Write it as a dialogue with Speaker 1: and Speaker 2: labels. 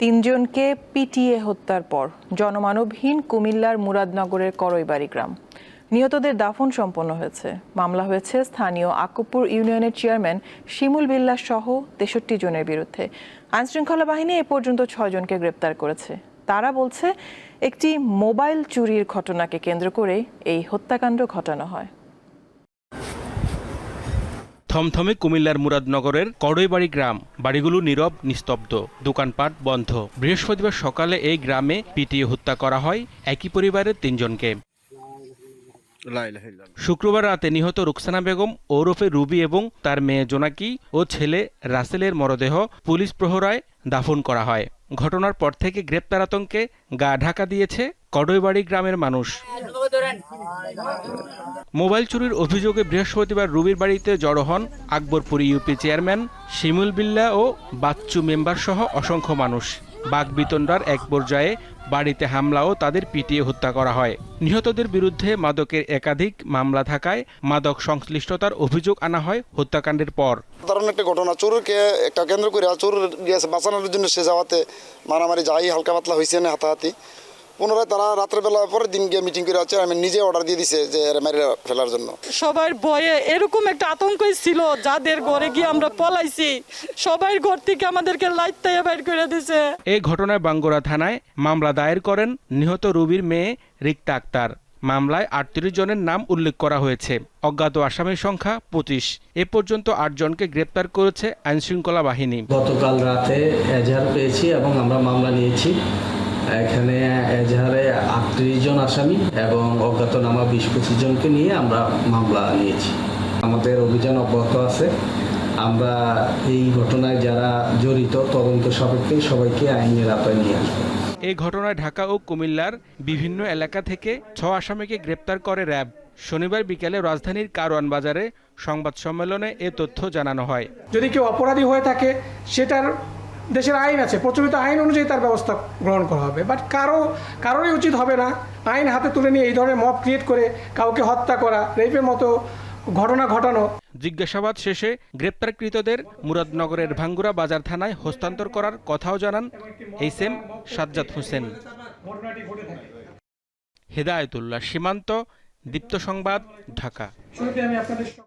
Speaker 1: তিনজনকে পিটিয়ে হত্যার পর জনমানবহীন কুমিল্লার মুরাদনগরের করইবাড়ি গ্রাম। নিহতদের দাফন সম্পন্ন হয়েছে। মামলা হয়েছে স্থানীয় আকুপুর ইউনিয়নের চেয়ারম্যান শিমুল বিল্লাহ সহ তেষট্টি জনের বিরুদ্ধে। আইনশৃঙ্খলা বাহিনী এ পর্যন্ত ছয়জনকে গ্রেপ্তার করেছে। তারা বলছে, একটি মোবাইল চুরির ঘটনাকে কেন্দ্র করে এই হত্যাকাণ্ড ঘটানো হয়।
Speaker 2: থমথমে কুমিল্লার মুরাদনগরের কড়ইবাড়ি গ্রাম বাড়িগুলো নীরব নিস্তব্ধ দোকানপাট বন্ধ। বৃহস্পতিবার সকালে এই গ্রামে পিটিয়ে হত্যা করা হয় একই পরিবারের তিনজনকে। শুক্রবার রাতে নিহত রুকসানা বেগম ওরফে রুবি এবং তার মেয়ে জোনাকি ও ছেলে রাসেলের মরদেহ পুলিশ প্রহরায় দাফন করা হয়। ঘটনার পর থেকে গ্রেপ্তার আতঙ্কে গা ঢাকা দিয়েছে কডইবাড়ি গ্রামের মানুষ। মোবাইল চুরির অভিযোগে বৃহস্পতিবার রুবির বাড়িতে জড়ো হন আকবরপুর ইউপি চেয়ারম্যান শিমুল বিল্লা ও বাচ্চু মেম্বার সহ অসংখ্য মানুষ। বাগবিতণ্ডার এক পর্যায়ে বাড়িতে হামলা ও তাদের পিটিয়ে হত্যা করা হয়। নিহতদের বিরুদ্ধে মাদকের একাধিক মামলা থাকায় মাদক সংশ্লিষ্টতার অভিযোগ আনা হয় হত্যাকাণ্ডের পর।
Speaker 3: সাধারণ একটা ঘটনা চোরকে একটা কেন্দ্র করে চোর বাঁচানোর জন্য সে যাওয়াতে মারামারি যাই হালকা পাতলা হয়েছে না হাতাহাতি। পুনরায় তারা রাত্রেবেলা পরের দিন গিয়ে মিটিং করে আছে আমি নিজে অর্ডার দিয়ে দিছে যে এর মেরে ফেলার জন্য।
Speaker 4: সবার ভয়ে এরকম একটা আতঙ্কই ছিল যাদের ঘরে গিয়ে আমরা পলাইছি সবাই ঘর থেকে আমাদেরকে লাইট তাইয়া বাইর করে দিছে।
Speaker 2: এই ঘটনায় বাঙ্গুরা থানায় মামলা দায়ের করেন নিহত রুবির মেয়ে রিক্তা আক্তার। মামলায় আটত্রিশ জনের নাম উল্লেখ করা হয়েছে। অজ্ঞাত আসামির সংখ্যা পঁচিশ। এ পর্যন্ত আটজনকে গ্রেপ্তার করেছে আইনশৃঙ্খলা বাহিনী।
Speaker 5: গতকাল রাতে এজাহার পেয়েছি এবং আমরা মামলা নিয়েছি। এখানে এজাহারে আটত্রিশ জন আসামি এবং অজ্ঞাতনামা বিশ পঁচিশ জনকে নিয়ে আমরা মামলা নিয়েছি। আমাদের অভিযান অব্যাহত আছে। আমরা এই ঘটনায় যারা জড়িত তদন্ত সাপেক্ষে সবাইকে আইনের আওতায় নিয়ে আসব।
Speaker 2: এই ঘটনায় ঢাকা ও কুমিল্লার বিভিন্ন এলাকা থেকে ছ আসামিকে গ্রেপ্তার করে র্যাব। শনিবার বিকেলে রাজধানীর কারওয়ান বাজারে সংবাদ সম্মেলনে এ তথ্য জানানো হয়।
Speaker 6: যদি কেউ অপরাধী হয়ে থাকে সেটার দেশের আইন আছে প্রচলিত আইন অনুযায়ী তার ব্যবস্থা গ্রহণ করা হবে। বাট কারও কারোরই উচিত হবে না আইন হাতে তুলে নিয়ে এই ধরনের মব ক্রিয়েট করে কাউকে হত্যা করা রেপের মতো ঘটনা ঘটানো।
Speaker 2: জিজ্ঞাসাবাদ শেষে গ্রেপ্তারকৃতদের মুরাদনগরের ভাঙ্গুরা বাজার থানায় হস্তান্তর করার কথাও জানান এইসএম সাজ্জাদ হোসেন। হেদায়তুল্লাহ সীমান্ত দীপ্ত সংবাদ ঢাকা।